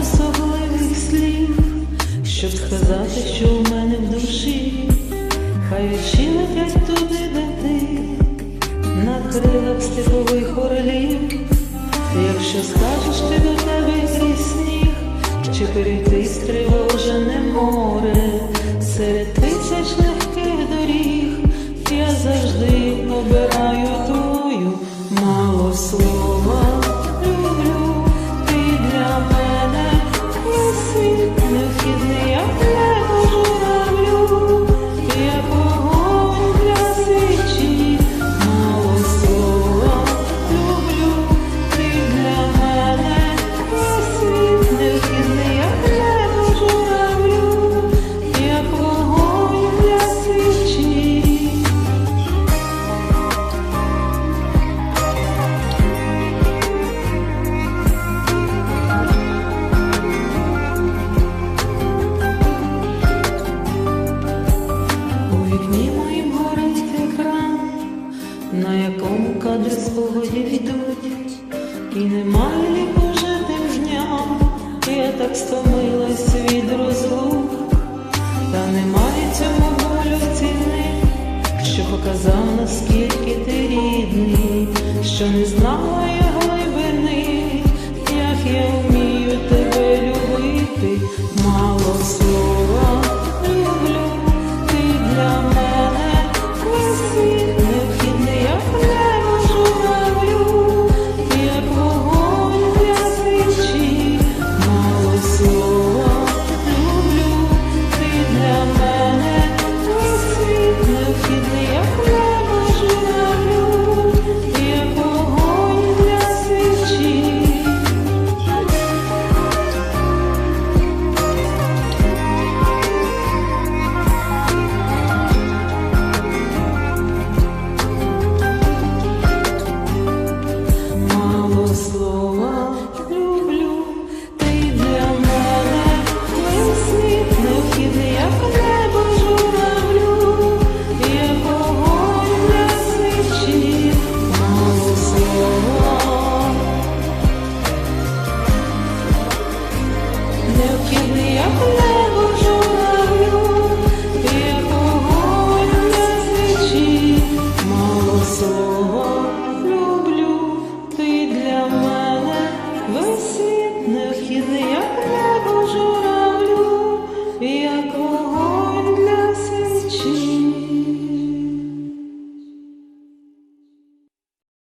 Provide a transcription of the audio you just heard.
особливих слів, щоб сказати, що у мене в душі, хай летять туди, де ти, на крилах степових орлів. Якщо скажеш ти до тебе крізь сніг, чи перейти стривожене море, серед на якому кадри спогоді йдуть, і немає ліку вже тим дням, я так стомилась від розлук, та немає цьому болю ціни, що показав, наскільки ти рідний, що не знала необхідний як небо жура.